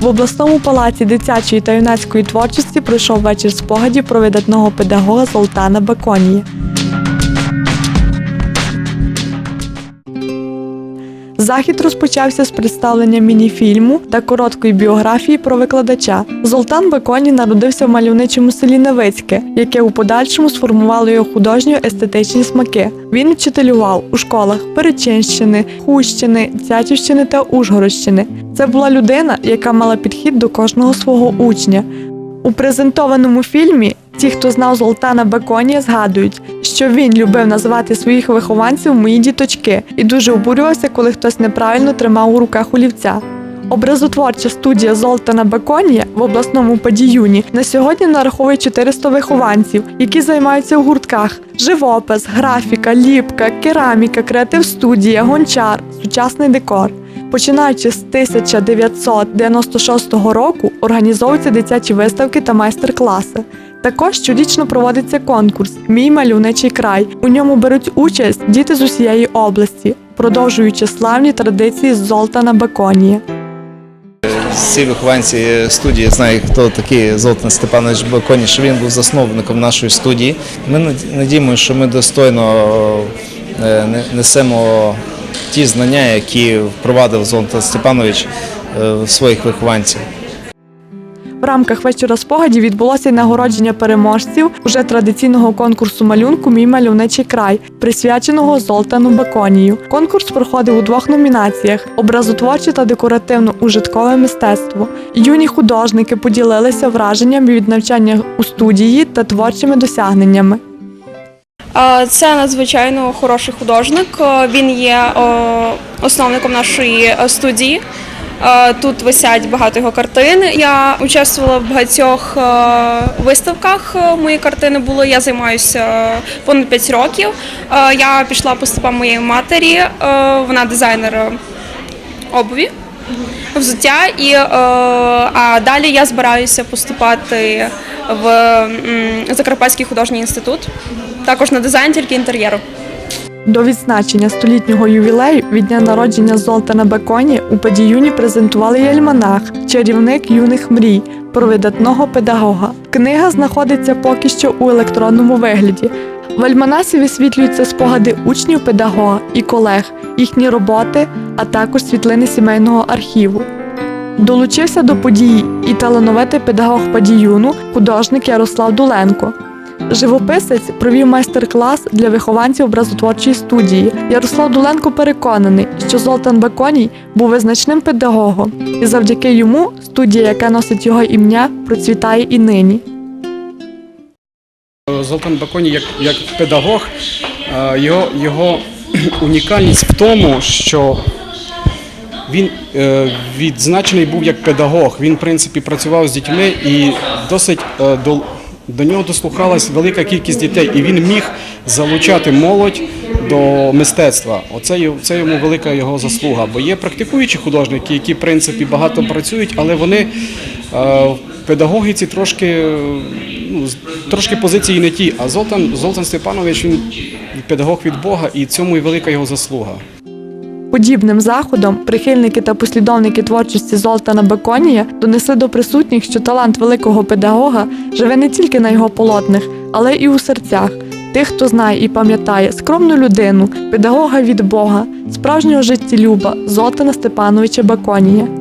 В обласному палаці дитячої та юнацької творчості пройшов вечір спогадів про видатного педагога Золтана Баконія. Захід розпочався з представлення міні-фільму та короткої біографії про викладача. Золтан Баконій народився в мальовничому селі Невицьке, яке у подальшому сформувало його художньо-естетичні смаки. Він вчителював у школах Перечинщини, Хущини, Цятівщини та Ужгородщини. Це була людина, яка мала підхід до кожного свого учня. У презентованому фільмі ті, хто знав Золтана Баконія, згадують, що він любив називати своїх вихованців мої діточки і дуже обурювався, коли хтось неправильно тримав у руках олівця. Образотворча студія Золтана Баконія в обласному падіюні на сьогодні нараховує 400 вихованців, які займаються в гуртках: живопис, графіка, ліпка, кераміка, креатив-студія, гончар, сучасний декор. Починаючи з 1996 року організовуються дитячі виставки та майстер-класи. Також щорічно проводиться конкурс Мій мальовничий край. У ньому беруть участь діти з усієї області, продовжуючи славні традиції Золтана Баконія. Всі вихованці студії знають, хто такий Золтан Степанович Баконі, що він був засновником нашої студії. Ми над- надіємося, що ми достойно е, несемо ті знання, які впровадив Золтан Степанович е, своїх вихованців. В рамках вечора спогадів відбулося нагородження переможців уже традиційного конкурсу малюнку Мій мальовничий край, присвяченого Золтану Баконію. Конкурс проходив у двох номінаціях: образотворче та декоративно-ужиткове мистецтво. Юні художники поділилися враженнями від навчання у студії та творчими досягненнями. Це надзвичайно хороший художник. Він є основником нашої е, студії. Е, Тут висять багато його картин. Я участвувала в багатьох е, виставках. е, Мої картини були. Я займаюся понад 5 років. Я пішла по стопам моєї матері. Вона дизайнер обуві. Взуття і а далі я збираюся поступати в Закарпатський художній інститут, також на дизайн тільки інтер'єру. До відзначення столітнього ювілею від дня народження Золтана Баконі у Падіюні презентували й альманах Чарівник юних мрій про видатного педагога. Книга знаходиться поки що у електронному вигляді. В альманасі висвітлюються спогади учнів педагога і колег, їхні роботи, а також світлини сімейного архіву. Долучився до події і талановитий педагог Падіюну, художник Ярослав Дуленко. Живописець провів майстер-клас для вихованців образотворчої студії. Ярослав Дуленко переконаний, що Золтан Баконій був визначним педагогом, і завдяки йому студія, яка носить його ім'я, процвітає і нині. Золтан Баконі як, як педагог, е, його, його унікальність в тому, що він е, відзначений був як педагог. Він, в принципі, працював з дітьми і досить е, до, нього дослухалась велика кількість дітей, і він міг залучати молодь до мистецтва. Оце, це йому велика його заслуга. Бо є практикуючі художники, які, в принципі, багато працюють, але вони е, в педагогіці трошки, ну, трошки позиції не ті. А Золтан, Золтан Степанович він педагог від Бога, і цьому і велика його заслуга. Подібним заходом прихильники та послідовники творчості Золтана Баконія донесли до присутніх, що талант великого педагога живе не тільки на його полотнах, але і у серцях тих, хто знає і пам'ятає скромну людину, педагога від Бога, справжнього життєлюба Золтана Степановича Баконія.